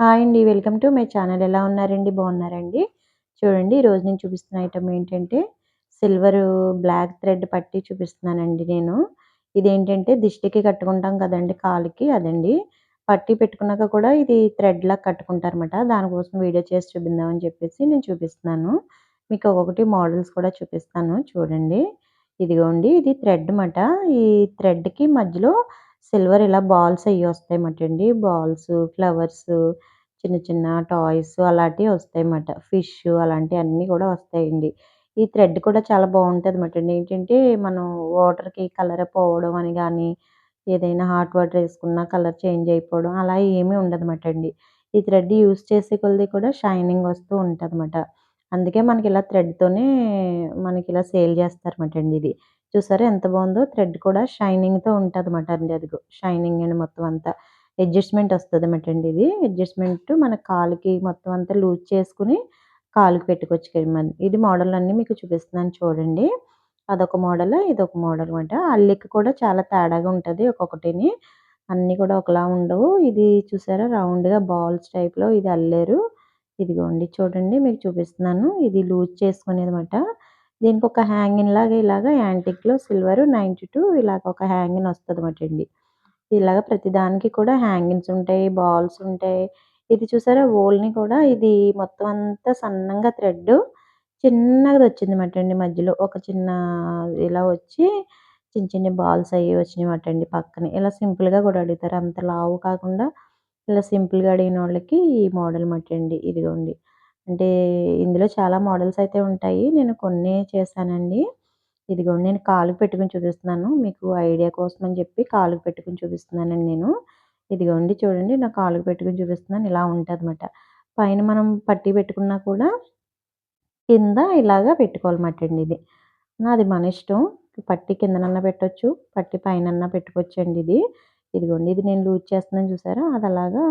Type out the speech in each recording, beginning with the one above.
Hi అండి welcome to my channel. ఎలా ఉన్నారండి? బాగున్నారండి? చూడండి ఈరోజు నేను చూపిస్తున్న ఐటమ్ ఏంటంటే సిల్వర్ బ్లాక్ థ్రెడ్ పట్టి చూపిస్తున్నానండి నేను. ఇదేంటంటే దిష్టికి కట్టుకుంటాం కదండి కాలుకి. అదండి. పట్టి పెట్టుకున్నాక కూడా ఇది థ్రెడ్ లాగా కట్టుకుంటారనమాట దానికోసం వీడియో చేసి చూపిద్దామని చెప్పేసి నేను చూపిస్తున్నాను. మీకు ఒక్కొక్కటి మోడల్స్ కూడా చూపిస్తాను. చూడండి. ఇదిగోండి ఇది థ్రెడ్ అన్నమాట. ఈ థ్రెడ్కి మధ్యలో సిల్వర్ ఇలా బాల్స్ అవి వస్తాయన్నమాట అండి బాల్స్ ఫ్లవర్స్ చిన్న చిన్న టాయ్స్ అలాంటివి వస్తాయన్నమాట. ఫిష్ అలాంటివన్నీ కూడా వస్తాయండి. ఈ థ్రెడ్ కూడా చాలా బాగుంటుంది అనమాట అండి ఏంటంటే మనం వాటర్కి కలర్ పోవడం అని కానీ ఏదైనా హాట్ వాటర్ వేసుకున్న కలర్ చేంజ్ అయిపోవడం అలా ఏమీ ఉండదన్నమాట అండి ఈ థ్రెడ్ యూస్ చేసే కొలది కూడా షైనింగ్ వస్తూ ఉంటుంది అన్నమాట అందుకే మనకి ఇలా థ్రెడ్తోనే మనకి ఇలా సేల్ చేస్తారన్నమాట అండి ఇది. చూసారా ఎంత బాగుందో? థ్రెడ్ కూడా షైనింగ్తో ఉంటుంది అన్నమాట అండి అది షైనింగ్ అండి మొత్తం అంతా. అడ్జస్ట్మెంట్ వస్తుంది అనమాట అండి ఇది. అడ్జస్ట్మెంట్ మన కాలుకి మొత్తం అంతా లూజ్ చేసుకుని కాలుకి పెట్టుకోవచ్చు ఇది మోడల్ అన్నీ మీకు చూపిస్తున్నాను చూడండి. అదొక మోడల్ ఇదొక మోడల్ అనమాట అల్లికి కూడా చాలా తేడాగా ఉంటుంది ఒక్కొక్కటిని. అన్నీ కూడా ఒకలా ఉండవు. ఇది చూసారా? రౌండ్గా బాల్స్ టైప్లో ఇది అల్లేరు. ఇదిగోండి చూడండి మీకు చూపిస్తున్నాను. ఇది లూజ్ చేసుకునేది అనమాట దీనికి ఒక హ్యాంగింగ్ లాగా ఇలాగా యాంటిక్లో సిల్వర్ నైంటీ టూ ఇలాగ ఒక హ్యాంగింగ్ వస్తుంది అండి. ఇలాగ ప్రతిదానికి కూడా హ్యాంగింగ్స్ ఉంటాయి బాల్స్ ఉంటాయి. ఇది చూసారా? ఓల్ని కూడా ఇది మొత్తం అంతా సన్నంగా థ్రెడ్ చిన్నగా వచ్చింది మాట అండి మధ్యలో. ఒక చిన్న ఇలా వచ్చి చిన్న చిన్న బాల్స్ అవి వచ్చినాయి అండి పక్కన. ఇలా సింపుల్గా కూడా అడుగుతారు. అంత లావు కాకుండా ఇలా సింపుల్గా అడిగిన వాళ్ళకి ఈ మోడల్ మటండి అండి. ఇదిగోండి. అంటే ఇందులో చాలా మోడల్స్ అయితే ఉంటాయి. నేను కొన్ని చేశానండి. ఇదిగోండి నేను కాలుకి పెట్టుకుని చూపిస్తున్నాను. మీకు ఐడియా కోసం అని చెప్పి కాలుకి పెట్టుకుని చూపిస్తున్నానండి నేను. ఇదిగోండి చూడండి నా కాలుకి పెట్టుకుని చూపిస్తున్నాను. ఇలా ఉంటుంది పైన మనం పట్టి పెట్టుకున్నా కూడా కింద ఇలాగా పెట్టుకోవాలన్నమాట అండి ఇది. నాది మన ఇష్టం. పట్టి కిందనన్నా పెట్టవచ్చు పట్టి పైన పెట్టుకోవచ్చండి ఇది. ఇదిగోండి ఇది నేను లూజ్ చేస్తున్నాను చూసారా? అది అలాగా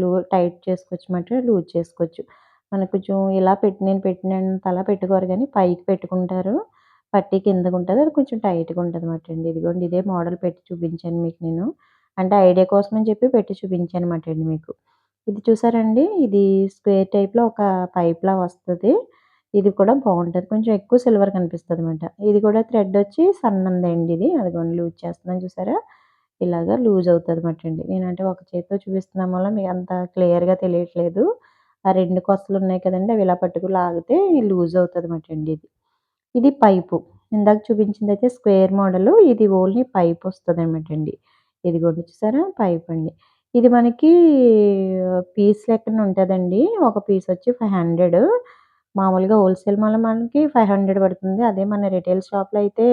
లూ టైట్ చేసుకోవచ్చు లూజ్ చేసుకోవచ్చు. మనకు కొంచెం ఇలా పెట్టి నేను పెట్టినంత అలా పెట్టుకోరు కానీ పైకి పెట్టుకుంటారు. పట్టి కిందకు ఉంటుంది. అది కొంచెం టైట్గా ఉంటుంది అన్నమాట అండి. ఇదిగోండి ఇదే మోడల్ పెట్టి చూపించాను మీకు నేను. అంటే ఐడియా కోసం అని చెప్పి పెట్టి చూపించాను అనమాట అండి మీకు. ఇది చూసారండి? ఇది స్క్వేర్ టైప్లో ఒక పైప్లా వస్తుంది. ఇది కూడా బాగుంటుంది. కొంచెం ఎక్కువ సిల్వర్ కనిపిస్తుంది అనమాట ఇది కూడా థ్రెడ్ వచ్చి సన్నందండి ఇది. అదిగోండి లూజ్ చేస్తున్నాను చూసారా? ఇలాగా లూజ్ అవుతుంది అనమాట అండి. నేనంటే ఒక చేతితో చూపిస్తున్నాం వల్ల మీకు అంత క్లియర్గా తెలియట్లేదు. ఆ రెండు కొసలు ఉన్నాయి కదండి అవి ఇలా పట్టుకు లాగితే లూజ్ అవుతుంది అనమాట అండి ఇది. ఇది పైపు. ఇందాక చూపించింది అయితే స్క్వేర్ మోడల్ ఇది ఓన్లీ పైప్ వస్తుంది అనమాట అండి. ఇదిగోండి చూసారా పైప్ అండి. ఇది మనకి పీస్ లెక్కన ఉంటుందండి. ఒక పీస్ వచ్చి ఫైవ్ హండ్రెడ్. మామూలుగా హోల్సేల్ వల్ల మనకి ఫైవ్ హండ్రెడ్ పడుతుంది. అదే మన రిటైల్ షాప్లో అయితే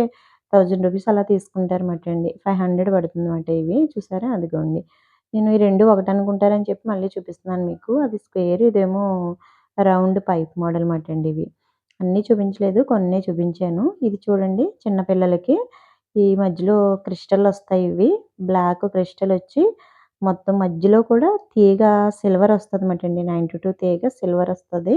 థౌజండ్ రూపీస్ అలా తీసుకుంటారన్నమాట అండి. ఫైవ్ హండ్రెడ్ పడుతుంది అన్నమాట ఇవి. చూసారా అదిగోండి. నేను ఈ రెండు ఒకటి అనుకుంటారని చెప్పి మళ్ళీ చూపిస్తున్నాను మీకు. అది స్క్వేర్ ఇదేమో రౌండ్ పైప్ మోడల్ మాట అండి ఇవి. అన్నీ చూపించలేదు కొన్ని చూపించాను. ఇది చూడండి చిన్నపిల్లలకి ఈ మధ్యలో క్రిస్టల్ వస్తాయి ఇవి. బ్లాక్ క్రిస్టల్ వచ్చి మొత్తం మధ్యలో కూడా తీగ సిల్వర్ వస్తుంది అనమాట అండి. నైంటీ టూ తీగ సిల్వర్ వస్తుంది.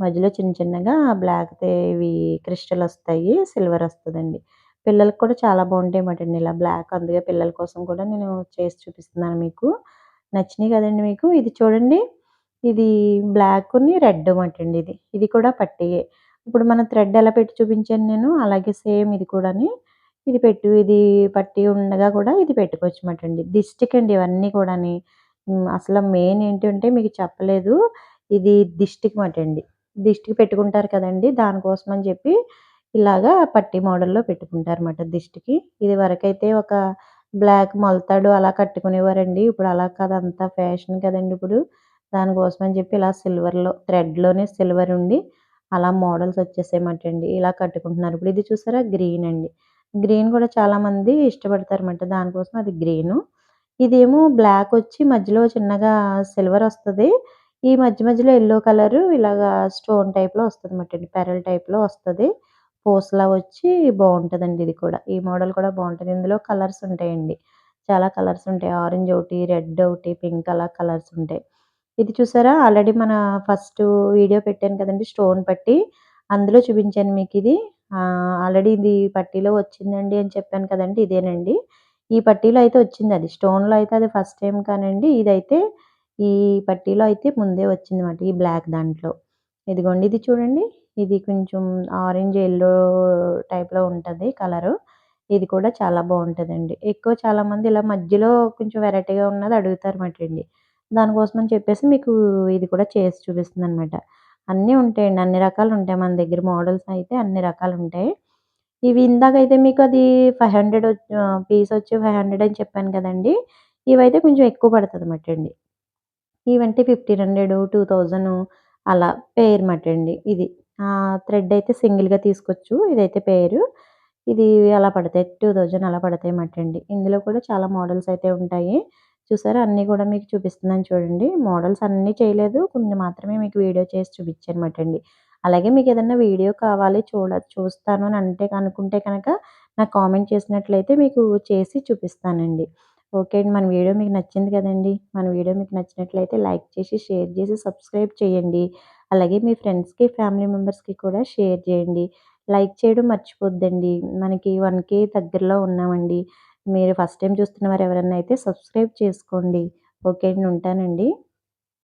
మధ్యలో చిన్న చిన్నగా బ్లాక్ ఇవి క్రిస్టల్ వస్తాయి సిల్వర్ వస్తుందండి. పిల్లలకి కూడా చాలా బాగుంటాయి అన్నమాట అండి. ఇలా బ్లాక్ అందుకే పిల్లల కోసం కూడా నేను చేసి చూపిస్తున్నాను మీకు. నచ్చినాయి కదండి మీకు. ఇది చూడండి. ఇది బ్లాక్ని రెడ్ అన్నమాట అండి ఇది. ఇది కూడా పట్టియే ఇప్పుడు మన థ్రెడ్ ఎలా పెట్టి చూపించాను నేను? అలాగే సేమ్ ఇది కూడాని. ఇది పెట్టు ఇది పట్టి ఉండగా కూడా ఇది పెట్టుకోవచ్చు అన్నమాట అండి. దిష్టికి అండి ఇవన్నీ కూడాని. అసలు మెయిన్ ఏంటంటే మీకు చెప్పలేదు. ఇది దిష్టికి మాట అండి. దిష్టికి పెట్టుకుంటారు కదండి. దానికోసం అని చెప్పి ఇలాగా పట్టి మోడల్లో పెట్టుకుంటారన్నమాట దిష్టికి. ఇది వరకైతే ఒక బ్లాక్ మొలతాడు అలా కట్టుకునేవారండి. ఇప్పుడు అలా కాదు అంతా ఫ్యాషన్ కదండి ఇప్పుడు. దానికోసం అని చెప్పి ఇలా సిల్వర్లో థ్రెడ్లోనే సిల్వర్ ఉండి అలా మోడల్స్ వచ్చేసేయమాట అండి ఇలా కట్టుకుంటున్నారు. ఇప్పుడు ఇది చూసారా? గ్రీన్ అండి. గ్రీన్ కూడా చాలామంది ఇష్టపడతారన్నమాట. దానికోసం అది గ్రీను. ఇదేమో బ్లాక్ వచ్చి మధ్యలో చిన్నగా సిల్వర్ వస్తుంది. ఈ మధ్య మధ్యలో ఎల్లో కలర్ ఇలాగా స్టోన్ టైప్లో వస్తుంది అన్నమాట అండి. పెరల్ టైప్లో వస్తుంది. పూసలా వచ్చి బాగుంటుందండి ఇది కూడా. ఈ మోడల్ కూడా బాగుంటుంది. ఇందులో కలర్స్ ఉంటాయండి. చాలా కలర్స్ ఉంటాయి. ఆరెంజ్ ఒకటి రెడ్ ఒకటి పింక్ అలా కలర్స్ ఉంటాయి. ఇది చూసారా? ఆల్రెడీ మన ఫస్ట్ వీడియో పెట్టాను కదండి స్టోన్ పట్టి. అందులో చూపించాను మీకు ఇది. ఆల్రెడీ ఇది పట్టీలో వచ్చిందండి అని చెప్పాను కదండి ఇదేనండి. ఈ పట్టీలో అయితే వచ్చింది అది. స్టోన్లో అయితే అది ఫస్ట్ టైం కానండి. ఇదైతే ఈ పట్టీలో అయితే ముందే వచ్చిందన్నమాట ఈ బ్లాక్ దాంట్లో. ఇదిగోండి ఇది చూడండి. ఇది కొంచెం ఆరెంజ్ ఎల్లో టైప్లో ఉంటుంది కలరు. ఇది కూడా చాలా బాగుంటుందండి. ఎక్కువ చాలామంది ఇలా మధ్యలో కొంచెం వెరైటీగా ఉన్నది అడుగుతారు మటండి అండి దానికోసం అని చెప్పేసి మీకు ఇది కూడా చేసి చూపిస్తుంది అనమాట అన్నీ ఉంటాయండి. అన్ని రకాలు ఉంటాయి మన దగ్గర. మోడల్స్ అయితే అన్ని రకాలు ఉంటాయి. ఇవి ఇందాకైతే మీకు అది ఫైవ్ హండ్రెడ్ పీస్ వచ్చి ఫైవ్ హండ్రెడ్ అని చెప్పాను కదండి. ఇవైతే కొంచెం ఎక్కువ పడుతుంది అన్నమాట అండి ఇవంటే ఫిఫ్టీన్ హండ్రెడ్ టూ థౌజండ్ అలా పేరు మాట అండి ఇది. థ్రెడ్ అయితే సింగిల్గా తీసుకోవచ్చు. ఇదైతే పేరు. ఇది అలా పడతాయి. టూ థౌజండ్ అలా పడతాయి మటండి అండి. ఇందులో కూడా చాలా మోడల్స్ అయితే ఉంటాయి. చూసారా? అన్నీ కూడా మీకు చూపిస్తున్నాను చూడండి. మోడల్స్ అన్నీ చేయలేదు. కొన్ని మాత్రమే మీకు వీడియో చేసి చూపించాను మటండి అలాగే మీకు ఏదైనా వీడియో కావాలి చూడ చూస్తాను అని అంటే అనుకుంటే కనుక నాకు కామెంట్ చేసినట్లయితే మీకు చేసి చూపిస్తానండి. ఓకే అండి. మన వీడియో మీకు నచ్చింది కదండి. మన వీడియో మీకు నచ్చినట్లయితే లైక్ చేసి షేర్ చేసి సబ్స్క్రైబ్ చేయండి. అలాగే మీ ఫ్రెండ్స్కి ఫ్యామిలీ మెంబర్స్కి కూడా షేర్ చేయండి. లైక్ చేయడం మర్చిపోద్దండి. మనకి వన్ కే దగ్గరలో ఉన్నామండి. మీరు ఫస్ట్ టైం చూస్తున్న వారు ఎవరైనా అయితే సబ్స్క్రైబ్ చేసుకోండి. ఓకే అండి. ఉంటానండి.